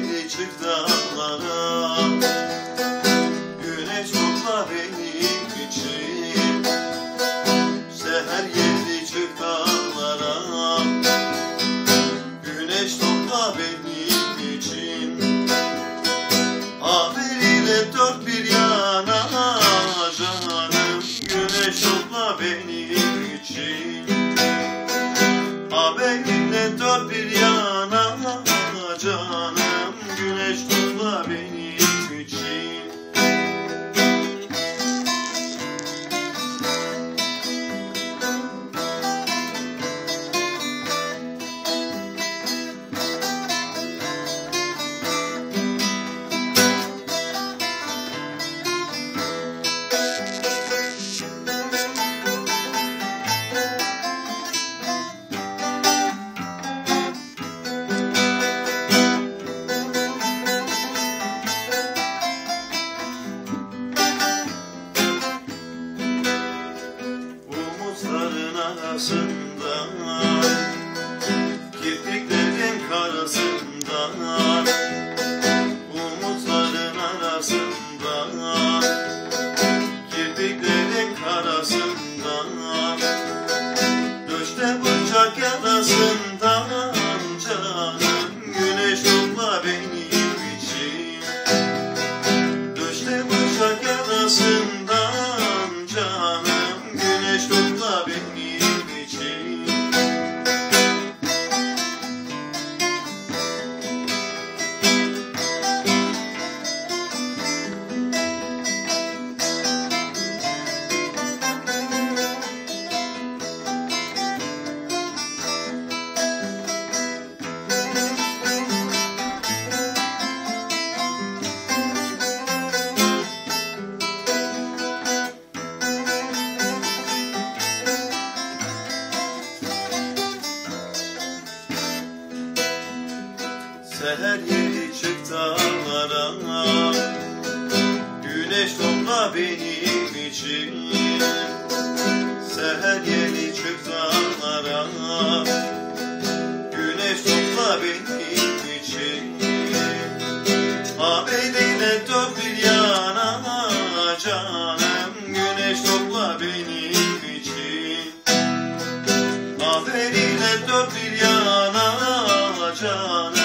Haydi çık Güneş mutla beni Love a bem arasından Kirpiklerin Umutların arasından Kirpiklerin karasından Döşte bıçak Canım güneş topla benim için Döşte bıçak Canım güneş topla benim Seher yeni çık dağlara. Güneş topla benim için. Seher yeni çık dağlara. Güneş topla benim için. Ağabeyliyle dört bir yana Canım. Güneş topla benim için. Ağabeyliyle dört bir yana Canım